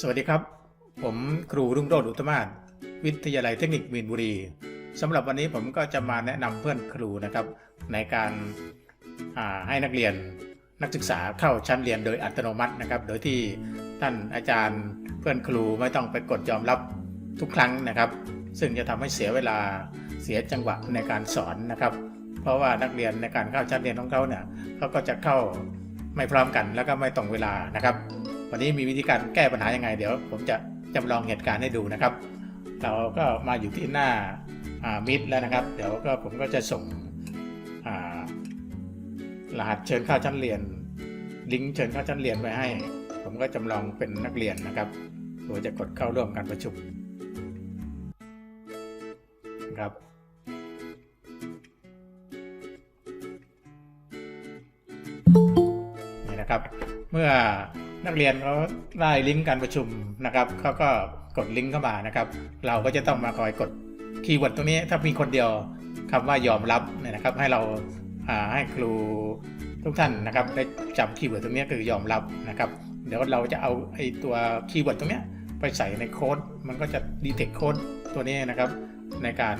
สวัสดีครับ ผมครูรุ่งโรจน์อุตมาศวิทยาลัยเทคนิคมีนบุรีสำหรับวันนี้ผมก็จะมาแนะนำเพื่อนครูนะครับ ในการาให้นักเรียนนักศึกษาเข้าชั้นเรียนโดยอัตโนมัตินะครับ โดยที่ท่านอาจารย์เพื่อนครูไม่ต้องไปกดยอมรับทุกครั้งนะครับ ซึ่งจะทำให้เสียเวลาเสียจังหวะในการสอนนะครับ เพราะว่านักเรียนในการเข้าชั้นเรียนของเขาเนี่ยเขาก็จะเข้าไม่พร้อมกันแล้วก็ไม่ตรงเวลานะครับ วันนี้มีวิธีการแก้ปัญหายังไง เดี๋ยว ผมจะจำลองเหตุการณ์ให้ดูนะครับ เราก็มาอยู่ที่หน้ามิดแล้วนะครับ เดี๋ยวก็ผมก็จะส่งรหัสเชิญเข้าชั้นเรียน ลิงก์เชิญเข้าชั้นเรียนไว้ให้ ผมก็จำลองเป็นนักเรียนนะครับโดยจะกดเข้าร่วมการประชุมนะครับนี่นะครับ เมื่อ นักเรียนเขาได้ลิงก์การประชุมนะครับเขาก็กดลิงก์เข้ามานะครับ เราก็จะต้องมาคอยกดคีย์เวิร์ดตรงนี้ถ้ามีคนเดียวคำว่ายอมรับเนี่ยนะครับ ให้เราาให้ครูทุกท่านนะครับได้จำคีย์เวิร์ดตรงนี้คือยอมรับนะครับ เดี๋ยวเราจะเอาไอ้ตัวคีย์เวิร์ดตรงนี้ไปใส่ในโค้ดมันก็จะดีเทคโค้ดตัวนี้นะครับ ในการ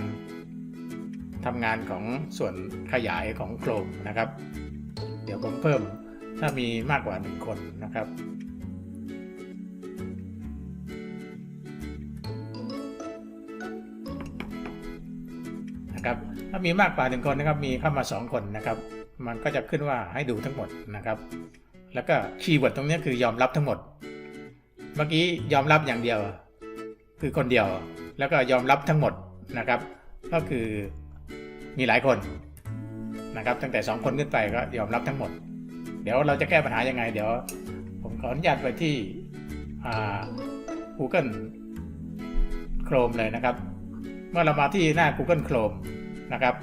ทำงานของส่วนขยายของโครมนะครับ เดี๋ยวผมเพิ่มถ้ามีมากกว่าหนึ่งคนนะครับ นะครับถ้ามีมากกว่าหนึ่งคนนะครับมีเข้ามาสองคนนะครับ มันก็จะขึ้นว่าให้ดูทั้งหมดนะครับ แล้วก็คีย์เวิร์ดตรงนี้คือยอมรับทั้งหมด เมื่อกี้ยอมรับอย่างเดียว คือคนเดียว แล้วก็ยอมรับทั้งหมดนะครับ ก็คือมีหลายคนนะครับตั้งแต่สองคนขึ้นไปก็ยอมรับทั้งหมด เดี๋ยวเราจะแก้ปัญหายังไง เดี๋ยว ผมขออนุญาตไปที่ Google Chrome เลยนะครับ เมื่อเรามาที่หน้า Google Chrome นะครับ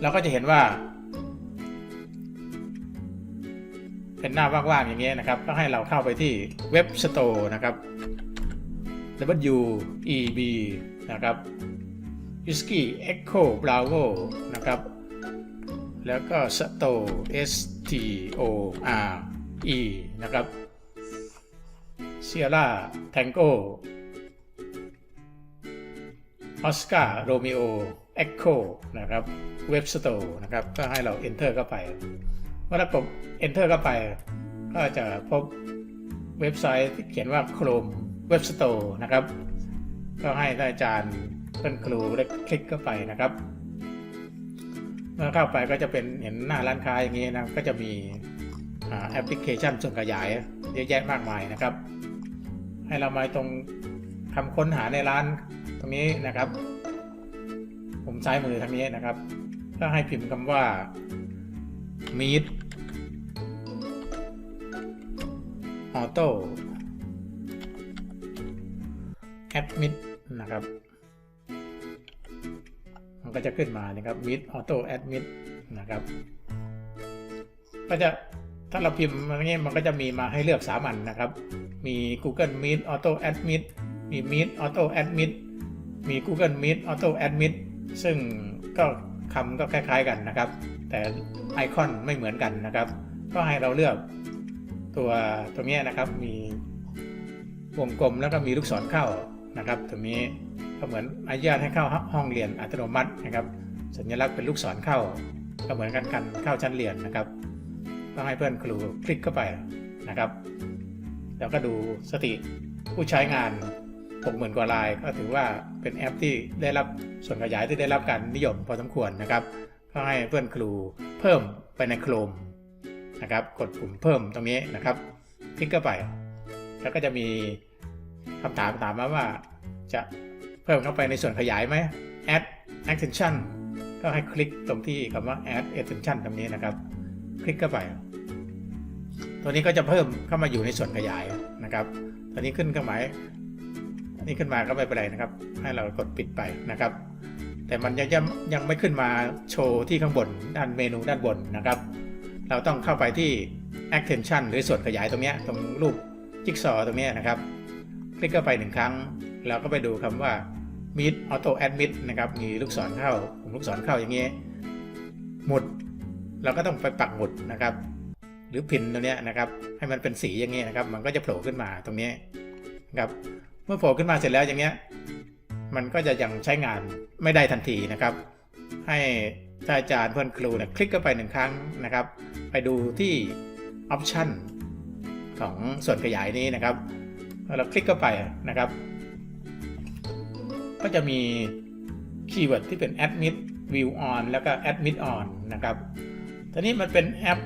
เราก็จะเห็นว่า เป็นหน้าว่างๆอย่างเงี้ยนะครับก็ให้เราเข้าไปที่ Web Store นะครับ W E B นะครับ Whiskey Echo Bravo นะครับ แล้วก็ Store S T O R E นะครับ Sierra Tango Oscar Romeo Echo นะครับ Web Store นะครับ ก็ให้เรา Enter เข้าไป เมื่อเรากด Enter เข้าไป ก็จะพบเว็บไซต์ที่เขียนว่า Chrome Web Store นะครับ ก็ให้ท่านอาจารย์เพื่อนครูได้คลิกเข้าไปนะครับ เมื่อเข้าไปก็จะเป็นเห็นหน้าร้านค้าอย่างนี้นะก็จะมีแอปพลิเคชันส่วนขยายเยอะแยะมากมายนะครับ ให้เรามาตรงคำค้นหาในร้าน ตรงนี้นะครับ ผมซ้มือทางนี้นะครับก็ให้พิมพ์คำว่า meet auto admit นะครับ มันก็จะขึ้นมานะครับ meet auto admit นะครับ ก็จะถ้าเราพิมพ์อย่างนี้มันก็จะมีมาให้เลือกสามัญนนะครับ มี Google Meet Auto Admit มี Meet Auto Admit มี Google Meet Auto Admit ซึ่งก็คำก็คล้ายๆกันนะครับ แต่ไอคอนไม่เหมือนกันนะครับ ก็ให้เราเลือกตัวตรงนี้นะครับมีวงกลมแล้วก็มีลูกศรเข้านะครับตรงนี้ก็เหมือนอนุญาตให้เข้าห้องเรียนอัตโนมัตินะครับ สัญลักษณ์เป็นลูกศรเข้า ก็เหมือนกันกันเข้าชั้นเรียนนะครับต้องให้เพื่อนครูคลิกเข้าไปนะครับ แล้วก็ดูสติผู้ใช้งาน 60,000 กว่าลายก็ถือว่า เป็นแอปที่ได้รับส่วนขยายที่ได้รับการนิยมพอสมควรนะครับ ก็ให้เพื่อนครูเพิ่มไปในโครมนะครับ กดปุ่มเพิ่มตรงนี้นะครับ คลิกเข้าไป แล้วก็จะมีคำถามถามมาว่า จะเพิ่มเข้าไปในส่วนขยายไหม add extension ก็ให้คลิกตรงที่คำว่า add extension ตรงนี้นะครับ คลิกเข้าไป ตัวนี้ก็จะเพิ่มเข้ามาอยู่ในส่วนขยายนะครับตอนนี้ขึ้นเครื่องหมาย นี้ขึ้นมาก็ไม่เป็นไรนะครับ ให้เรากดปิดไปนะครับ แต่มันยังยังไม่ขึ้นมาโชว์ที่ข้างบนด้านเมนูด้านบนนะครับ เราต้องเข้าไปที่ extension หรือส่วนขยายตรงเนี้ยตรงรูปจิ๊กซอตรงเนี้ยนะครับ คลิกเข้าไปหนึ่งครั้ง แล้วก็ไปดูคำว่า meet auto admit นะครับมีลูกศรเข้าผมลูกศรเข้าอย่างนี้หมุดเราก็ต้องไปปักหมุดนะครับ หรือพินตัวเนี้ยนะครับ ให้มันเป็นสีอย่างเงี้ยนะครับ มันก็จะโผล่ขึ้นมาตรงนี้นะครับ เมื่อโผล่ขึ้นมาเสร็จแล้วอย่างเงี้ย มันก็จะยังใช้งานไม่ได้ทันทีนะครับ ให้ท่านอาจารย์เพื่อนครูเนี่ยคลิกเข้าไปหนึ่งครั้งนะครับ ไปดูที่ออปชันของส่วนขยายนี้นะครับเราคลิกเข้าไปนะครับ ก็จะมีคีย์เวิร์ดที่เป็น admit view on แล้วก็ admit on นะครับตอนนี้มันเป็นแอป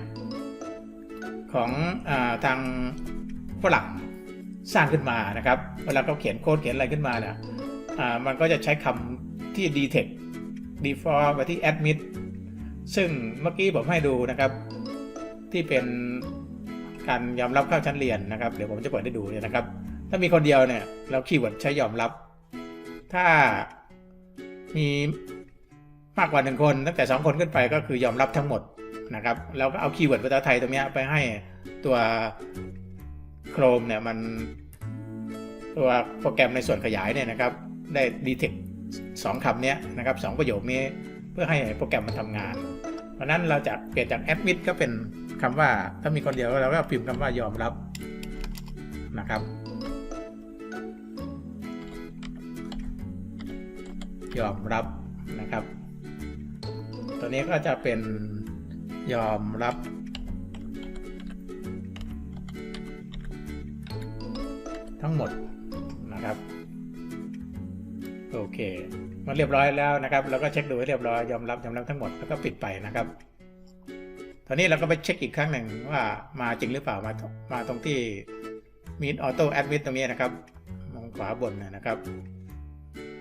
ของอทางฝรั่ง สร้างขึ้นมานะครับ เวลาเขาเขียนโค้ดเขียนอะไรขึ้นมาเนี่ยอ่ามันก็จะใช้คำที่ detect default ไปที่ admit ซึ่งเมื่อกี้ผมให้ดูนะครับ ที่เป็นการยอมรับเข้าชั้นเรียนนะครับ เดี๋ยวผมจะเปิดให้ดูนะครับ ถ้ามีคนเดียวเนี่ยเราคีย์เวิร์ดใช้ยอมรับ ถ้ามีมากกว่าหนึ่งคนตั้งแต่สองคนขึ้นไปก็คือยอมรับทั้งหมดนะครับเราก็เอาคีย์เวิร์ดภาษาไทยตรงนี้ไปให้ตัว โครมเนี่ยมันตัวโปรแกรมในส่วนขยายเนี่ยนะครับได้ detect สองคำนี้นะครับสองประโยคนี้เพื่อให้โปรแกรมมันทำงาน เพราะฉะนั้นเราจะเปลี่ยนจาก admit ก็เป็นคำว่าถ้ามีคนเดียวเราก็พิมพ์คำว่ายอมรับนะครับ ยอมรับนะครับ ตัวนี้ก็จะเป็นยอมรับ ทั้งหมดนะครับโอเคมาเรียบร้อยแล้วนะครับเราก็เช็คดูให้เรียบร้อยยอมรับยอมรับทั้งหมดแล้วก็ปิดไปนะครับตอนนี้เราก็ไปเช็คอีกครั้งหนึ่งว่ามาจริงหรือเปล่ามามาตรงที่ Meet Auto Admit ตรงนี้นะครับมองขวาบนนะครับ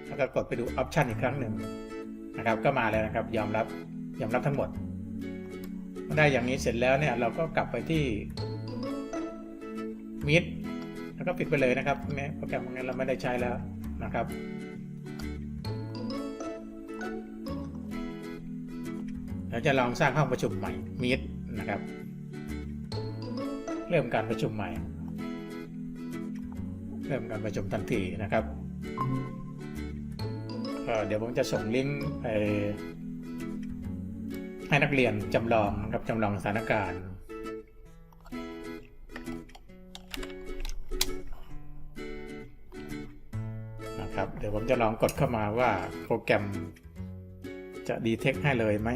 แล้วก็กดไปดูออปชันอีกครั้งหนึ่งนะครับ ก็มาแล้วนะครับ ยอมรับยอมรับทั้งหมดได้อย่างนี้เสร็จแล้วเนี่ยเราก็กลับไปที่ Meet แล้วก็ปิดไปเลยนะครับแม้โปรแกรมของนี้เราไม่ได้ใช้แล้วนะครับเราจะลองสร้างห้องประชุมใหม่ Meet นะครับ เริ่มการประชุมใหม่ เริ่มการประชุมทันทีนะครับเดี๋ยวผมจะส่งลิงก์ไปให้นักเรียนจำลองนะครับจำลองสถานการณ์ เดี๋ยวผมจะลองกดเข้ามาว่าโปรแกรมจะดีเทคให้เลยไหม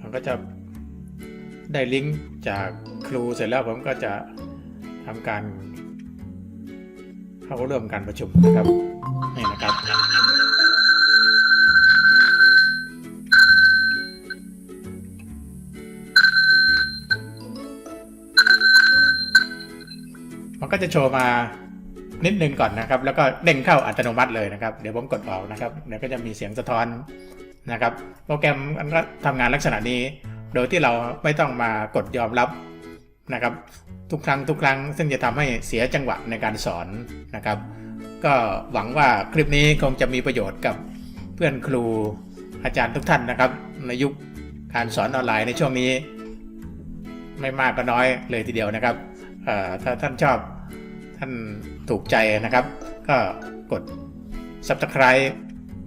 มันก็จะได้ลิงก์จากครูเสร็จแล้วผมก็จะทำการเข้าร่วมการประชุมนะครับ นี่นะครับ มันก็จะโชว์มานิดนึงก่อนนะครับ แล้วก็เด้งเข้าอัตโนมัติเลยนะครับ เดี๋ยวผมกดออกนะครับ เดี๋ยวก็จะมีเสียงสะท้อนนะครับ โปรแกรมมันก็ทำงานลักษณะนี้ โดยที่เราไม่ต้องมากดยอมรับนะครับ ทุกครั้งทุกครั้ง ซึ่งจะทำให้เสียจังหวะในการสอนนะครับ ก็หวังว่าคลิปนี้คงจะมีประโยชน์กับเพื่อนครูอาจารย์ทุกท่านนะครับ ในยุคการสอนออนไลน์ในช่วงนี้ ไม่มากก็น้อยเลยทีเดียวนะครับ ถ้าท่านชอบท่านถูกใจนะครับ ก็กด subscribe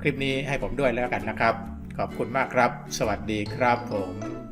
คลิปนี้ให้ผมด้วยแล้วกันนะครับ ขอบคุณมากครับ สวัสดีครับผม